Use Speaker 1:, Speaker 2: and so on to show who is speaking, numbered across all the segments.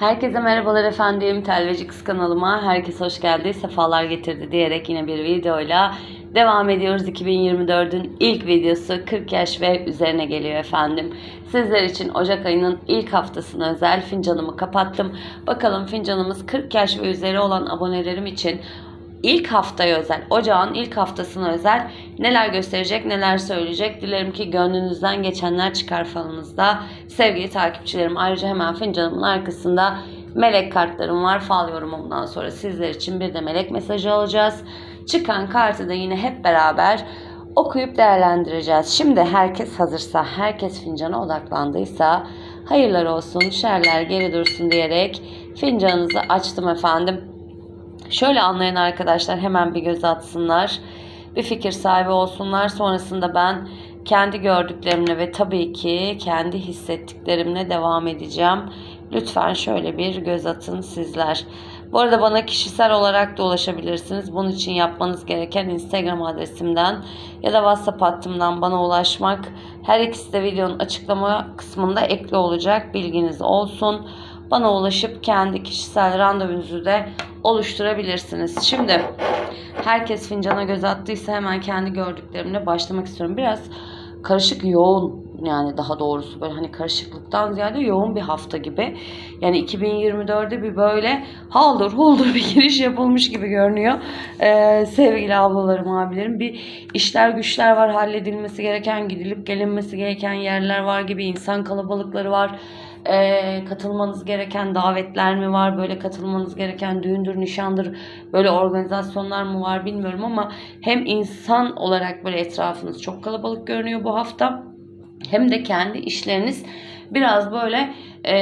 Speaker 1: Herkese merhabalar efendim. Telveci Kız kanalıma herkes hoş geldi, sefalar getirdi diyerek yine bir videoyla devam ediyoruz. 2024'ün ilk videosu 40 yaş ve üzerine geliyor efendim. Sizler için Ocak ayının ilk haftasına özel fincanımı kapattım. Bakalım fincanımız 40 yaş ve üzeri olan abonelerim için ilk haftaya özel, ocağın ilk haftasına özel neler gösterecek, neler söyleyecek. Dilerim ki gönlünüzden geçenler çıkar falınızda. Sevgili takipçilerim ayrıca hemen fincanımın arkasında melek kartlarım var. Fal yorumundan sonra sizler için bir de melek mesajı alacağız. Çıkan kartı da yine hep beraber okuyup değerlendireceğiz. Şimdi herkes hazırsa, herkes fincana odaklandıysa hayırlar olsun, şerler geri dursun diyerek fincanınızı açtım efendim. Şöyle anlayan arkadaşlar hemen bir göz atsınlar. Bir fikir sahibi olsunlar. Sonrasında ben kendi gördüklerimle ve tabii ki kendi hissettiklerimle devam edeceğim. Lütfen şöyle bir göz atın sizler. Bu arada bana kişisel olarak da ulaşabilirsiniz. Bunun için yapmanız gereken Instagram adresimden ya da WhatsApp hattımdan bana ulaşmak. Her ikisi de videonun açıklama kısmında ekli olacak. Bilginiz olsun. Bana ulaşıp kendi kişisel randevunuzu da oluşturabilirsiniz. Şimdi herkes fincana göz attıysa hemen kendi gördüklerimle başlamak istiyorum. Biraz karışık yoğun yani daha doğrusu böyle hani karışıklıktan ziyade yoğun bir hafta gibi. Yani 2024'de bir böyle haldır huldur bir giriş yapılmış gibi görünüyor. Ee, sevgili ablalarım, abilerim bir işler güçler var halledilmesi gereken, gidilip gelinmesi gereken yerler var gibi insan kalabalıkları var. Ee, katılmanız gereken davetler mi var? Böyle katılmanız gereken düğündür, nişandır, böyle organizasyonlar mı var bilmiyorum ama hem insan olarak böyle etrafınız çok kalabalık görünüyor bu hafta hem de kendi işleriniz biraz böyle e,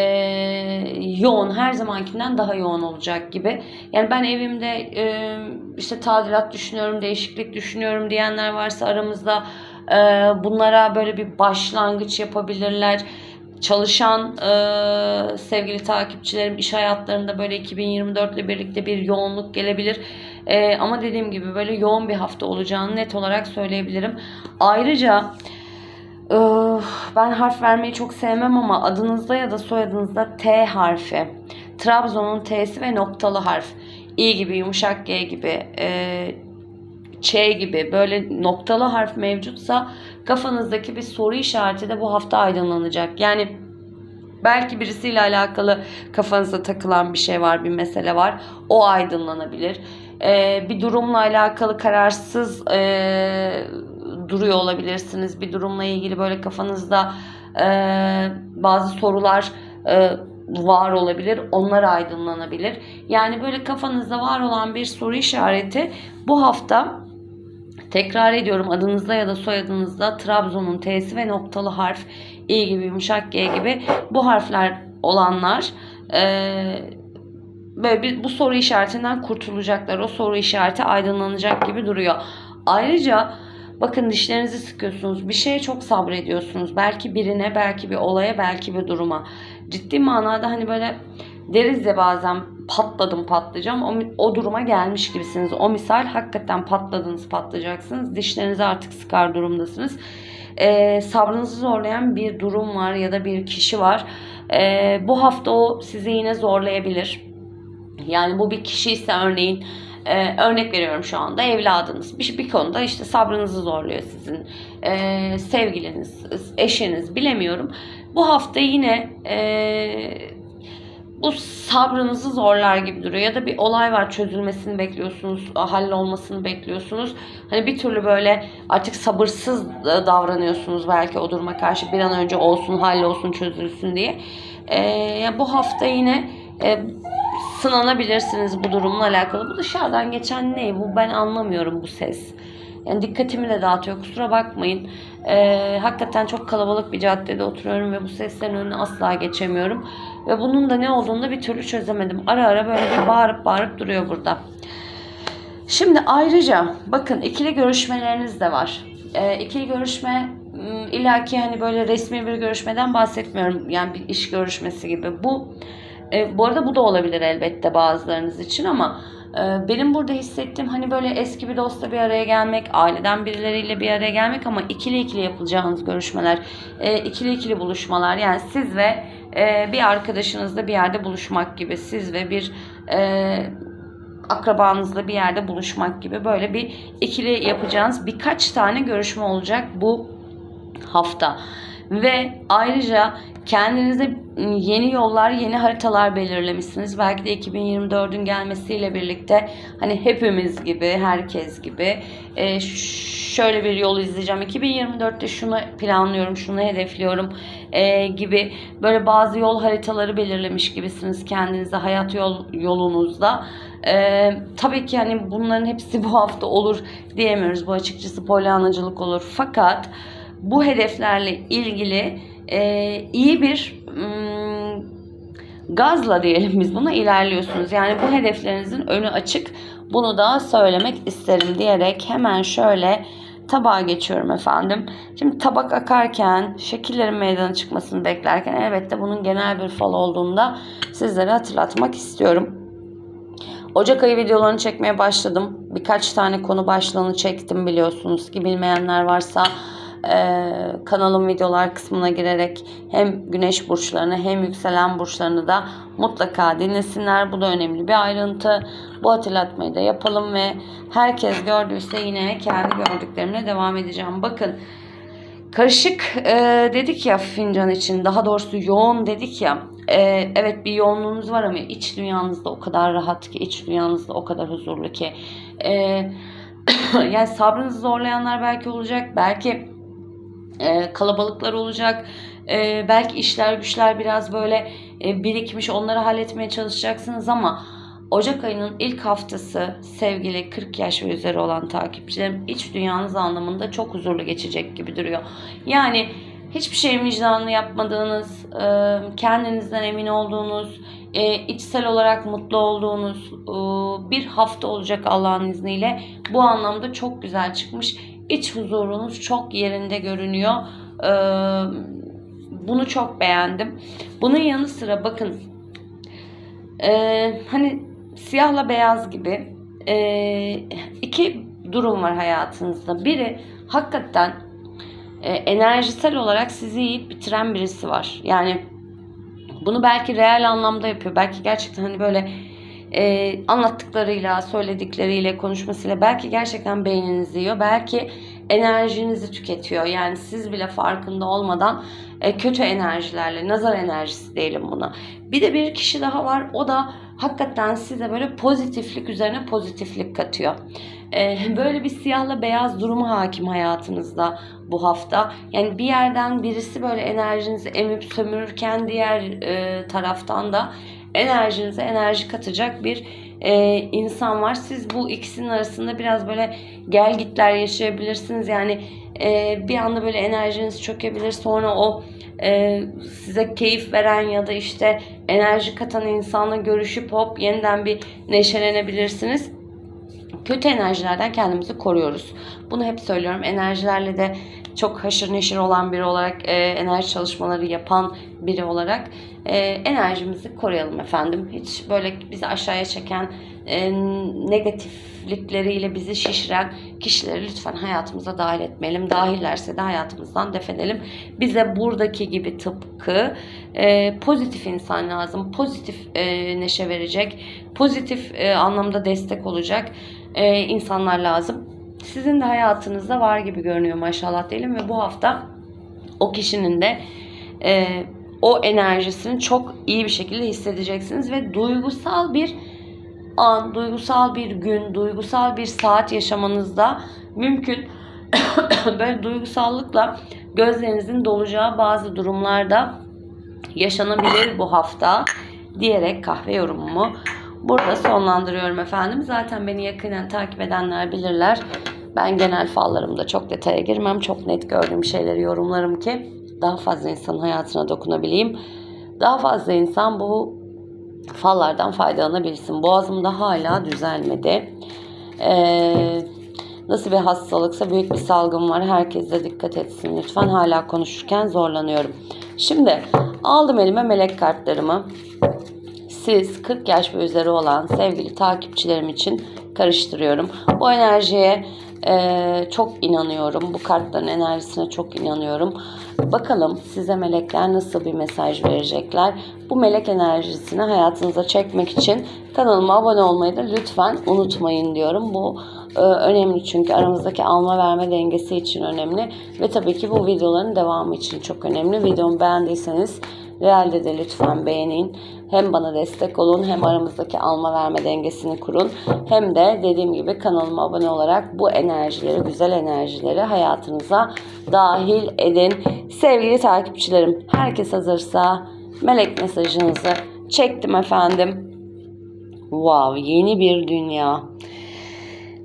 Speaker 1: yoğun her zamankinden daha yoğun olacak gibi. Yani ben evimde e, işte tadilat düşünüyorum, değişiklik düşünüyorum diyenler varsa aramızda e, bunlara böyle bir başlangıç yapabilirler. Çalışan e, sevgili takipçilerim iş hayatlarında böyle 2024 ile birlikte bir yoğunluk gelebilir. E, ama dediğim gibi böyle yoğun bir hafta olacağını net olarak söyleyebilirim. Ayrıca Öf, ben harf vermeyi çok sevmem ama adınızda ya da soyadınızda T harfi, Trabzon'un T'si ve noktalı harf, İ gibi, yumuşak G gibi, e, Ç gibi böyle noktalı harf mevcutsa kafanızdaki bir soru işareti de bu hafta aydınlanacak. Yani belki birisiyle alakalı kafanıza takılan bir şey var, bir mesele var. O aydınlanabilir. E, bir durumla alakalı kararsız e, duruyor olabilirsiniz. Bir durumla ilgili böyle kafanızda e, bazı sorular e, var olabilir. Onlar aydınlanabilir. Yani böyle kafanızda var olan bir soru işareti bu hafta tekrar ediyorum adınızda ya da soyadınızda Trabzon'un T'si ve noktalı harf İ gibi yumuşak G gibi bu harfler olanlar e, böyle bir, bu soru işaretinden kurtulacaklar. O soru işareti aydınlanacak gibi duruyor. Ayrıca Bakın dişlerinizi sıkıyorsunuz. Bir şeye çok sabrediyorsunuz. Belki birine, belki bir olaya, belki bir duruma. Ciddi manada hani böyle deriz ya bazen patladım patlayacağım. O, o duruma gelmiş gibisiniz. O misal hakikaten patladınız patlayacaksınız. Dişlerinizi artık sıkar durumdasınız. Ee, sabrınızı zorlayan bir durum var ya da bir kişi var. Ee, bu hafta o sizi yine zorlayabilir. Yani bu bir kişi ise örneğin ee, örnek veriyorum şu anda evladınız bir, bir konuda işte sabrınızı zorluyor sizin ee, sevgiliniz, eşiniz bilemiyorum. Bu hafta yine ee, bu sabrınızı zorlar gibi duruyor ya da bir olay var çözülmesini bekliyorsunuz, hallolmasını bekliyorsunuz. Hani bir türlü böyle artık sabırsız davranıyorsunuz belki o duruma karşı bir an önce olsun, hallolsun, çözülsün diye. Ee, bu hafta yine e, sınanabilirsiniz bu durumla alakalı. Bu dışarıdan geçen ne? Bu ben anlamıyorum bu ses. Yani dikkatimi de dağıtıyor. Kusura bakmayın. Ee, hakikaten çok kalabalık bir caddede oturuyorum ve bu seslerin önüne asla geçemiyorum. Ve bunun da ne olduğunu da bir türlü çözemedim. Ara ara böyle bir bağırıp bağırıp duruyor burada. Şimdi ayrıca bakın ikili görüşmeleriniz de var. Ee, ikili görüşme illaki hani böyle resmi bir görüşmeden bahsetmiyorum. Yani bir iş görüşmesi gibi. Bu e, bu arada bu da olabilir elbette bazılarınız için ama benim burada hissettiğim hani böyle eski bir dostla bir araya gelmek, aileden birileriyle bir araya gelmek ama ikili ikili yapılacağınız görüşmeler, e, ikili ikili buluşmalar. Yani siz ve e, bir arkadaşınızla bir yerde buluşmak gibi, siz ve bir e, akrabanızla bir yerde buluşmak gibi böyle bir ikili yapacağınız birkaç tane görüşme olacak bu hafta. Ve ayrıca kendinize yeni yollar, yeni haritalar belirlemişsiniz. Belki de 2024'ün gelmesiyle birlikte hani hepimiz gibi, herkes gibi e, şöyle bir yol izleyeceğim. 2024'te şunu planlıyorum, şunu hedefliyorum e, gibi böyle bazı yol haritaları belirlemiş gibisiniz kendinize hayat yol yolunuzda. E, tabii ki hani bunların hepsi bu hafta olur diyemiyoruz. Bu açıkçası polyanacılık olur. Fakat bu hedeflerle ilgili e, iyi bir ım, gazla diyelim biz buna ilerliyorsunuz. Yani bu hedeflerinizin önü açık. Bunu da söylemek isterim diyerek hemen şöyle tabağa geçiyorum efendim. Şimdi tabak akarken, şekillerin meydana çıkmasını beklerken elbette bunun genel bir fal olduğunda sizlere hatırlatmak istiyorum. Ocak ayı videolarını çekmeye başladım. Birkaç tane konu başlığını çektim biliyorsunuz ki bilmeyenler varsa e, kanalın videolar kısmına girerek hem güneş burçlarını hem yükselen burçlarını da mutlaka dinlesinler. Bu da önemli bir ayrıntı. Bu hatırlatmayı da yapalım ve herkes gördüyse yine kendi gördüklerimle devam edeceğim. Bakın karışık e, dedik ya fincan için daha doğrusu yoğun dedik ya e, evet bir yoğunluğunuz var ama iç dünyanızda o kadar rahat ki iç dünyanızda o kadar huzurlu ki e, yani sabrınızı zorlayanlar belki olacak belki e, kalabalıklar olacak. E, belki işler güçler biraz böyle e, birikmiş onları halletmeye çalışacaksınız ama Ocak ayının ilk haftası sevgili 40 yaş ve üzeri olan takipçilerim iç dünyanız anlamında çok huzurlu geçecek gibi duruyor. Yani hiçbir şeyin vicdanını yapmadığınız, e, kendinizden emin olduğunuz, e, içsel olarak mutlu olduğunuz e, bir hafta olacak Allah'ın izniyle. Bu anlamda çok güzel çıkmış. İç huzurunuz çok yerinde görünüyor. Bunu çok beğendim. Bunun yanı sıra bakın hani siyahla beyaz gibi iki durum var hayatınızda. Biri hakikaten e, enerjisel olarak sizi yiyip bitiren birisi var. Yani bunu belki reel anlamda yapıyor. Belki gerçekten hani böyle e, anlattıklarıyla, söyledikleriyle, konuşmasıyla belki gerçekten beyninizi yiyor. Belki enerjinizi tüketiyor. Yani siz bile farkında olmadan e, kötü enerjilerle, nazar enerjisi diyelim buna. Bir de bir kişi daha var. O da hakikaten size böyle pozitiflik üzerine pozitiflik katıyor. E, böyle bir siyahla beyaz durumu hakim hayatınızda bu hafta. Yani bir yerden birisi böyle enerjinizi emip sömürürken diğer e, taraftan da enerjinize enerji katacak bir e, insan var. Siz bu ikisinin arasında biraz böyle gel gitler yaşayabilirsiniz. Yani e, bir anda böyle enerjiniz çökebilir. Sonra o e, size keyif veren ya da işte enerji katan insanla görüşüp hop yeniden bir neşelenebilirsiniz. Kötü enerjilerden kendimizi koruyoruz. Bunu hep söylüyorum. Enerjilerle de çok haşır neşir olan biri olarak, e, enerji çalışmaları yapan biri olarak e, enerjimizi koruyalım efendim. Hiç böyle bizi aşağıya çeken, e, negatiflikleriyle bizi şişiren kişileri lütfen hayatımıza dahil etmeyelim. Dahillerse de hayatımızdan defedelim. Bize buradaki gibi tıpkı e, pozitif insan lazım. Pozitif e, neşe verecek, pozitif e, anlamda destek olacak e, insanlar lazım sizin de hayatınızda var gibi görünüyor maşallah diyelim ve bu hafta o kişinin de e, o enerjisini çok iyi bir şekilde hissedeceksiniz ve duygusal bir an, duygusal bir gün, duygusal bir saat yaşamanızda mümkün. Böyle duygusallıkla gözlerinizin dolacağı bazı durumlarda yaşanabilir bu hafta diyerek kahve yorumumu burada sonlandırıyorum efendim. Zaten beni yakinen takip edenler bilirler. Ben genel fallarımda çok detaya girmem. Çok net gördüğüm şeyleri yorumlarım ki daha fazla insanın hayatına dokunabileyim. Daha fazla insan bu fallardan faydalanabilsin. Boğazımda hala düzelmedi. Ee, nasıl bir hastalıksa büyük bir salgın var. Herkes de dikkat etsin lütfen. Hala konuşurken zorlanıyorum. Şimdi aldım elime melek kartlarımı. siz 40 yaş ve üzeri olan sevgili takipçilerim için karıştırıyorum. Bu enerjiye e, çok inanıyorum. Bu kartların enerjisine çok inanıyorum. Bakalım size melekler nasıl bir mesaj verecekler. Bu melek enerjisini hayatınıza çekmek için kanalıma abone olmayı da lütfen unutmayın diyorum. Bu e, önemli çünkü aramızdaki alma verme dengesi için önemli ve tabii ki bu videoların devamı için çok önemli. Videomu beğendiyseniz Realde de lütfen beğenin. Hem bana destek olun hem aramızdaki alma verme dengesini kurun. Hem de dediğim gibi kanalıma abone olarak bu enerjileri, güzel enerjileri hayatınıza dahil edin. Sevgili takipçilerim, herkes hazırsa melek mesajınızı çektim efendim. Wow, yeni bir dünya.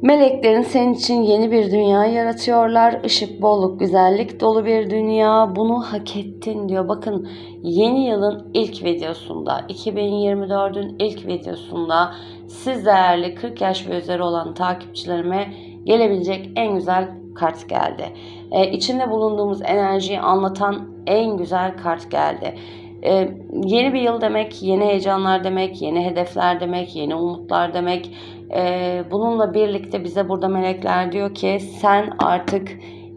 Speaker 1: Meleklerin senin için yeni bir dünya yaratıyorlar. Işık, bolluk, güzellik dolu bir dünya. Bunu hak ettin diyor. Bakın yeni yılın ilk videosunda, 2024'ün ilk videosunda siz değerli 40 yaş ve üzeri olan takipçilerime gelebilecek en güzel kart geldi. Ee, içinde bulunduğumuz enerjiyi anlatan en güzel kart geldi. Ee, yeni bir yıl demek, yeni heyecanlar demek, yeni hedefler demek, yeni umutlar demek. Ee, bununla birlikte bize burada melekler diyor ki sen artık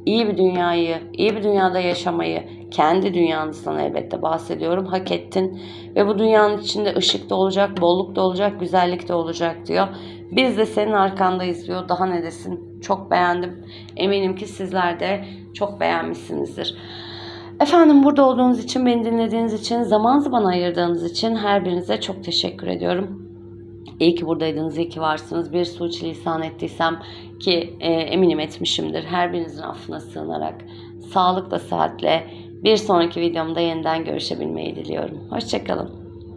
Speaker 1: iyi bir dünyayı, iyi bir dünyada yaşamayı, kendi dünyanızdan elbette bahsediyorum, hak ettin. Ve bu dünyanın içinde ışık da olacak, bolluk da olacak, güzellik de olacak diyor. Biz de senin arkandayız diyor. Daha ne desin? Çok beğendim. Eminim ki sizler de çok beğenmişsinizdir. Efendim burada olduğunuz için, beni dinlediğiniz için, zaman zaman ayırdığınız için her birinize çok teşekkür ediyorum. İyi ki buradaydınız, iyi ki varsınız. Bir suçlisan ettiysem ki e, eminim etmişimdir. Her birinizin affına sığınarak, sağlıkla, sıhhatle bir sonraki videomda yeniden görüşebilmeyi diliyorum. Hoşçakalın.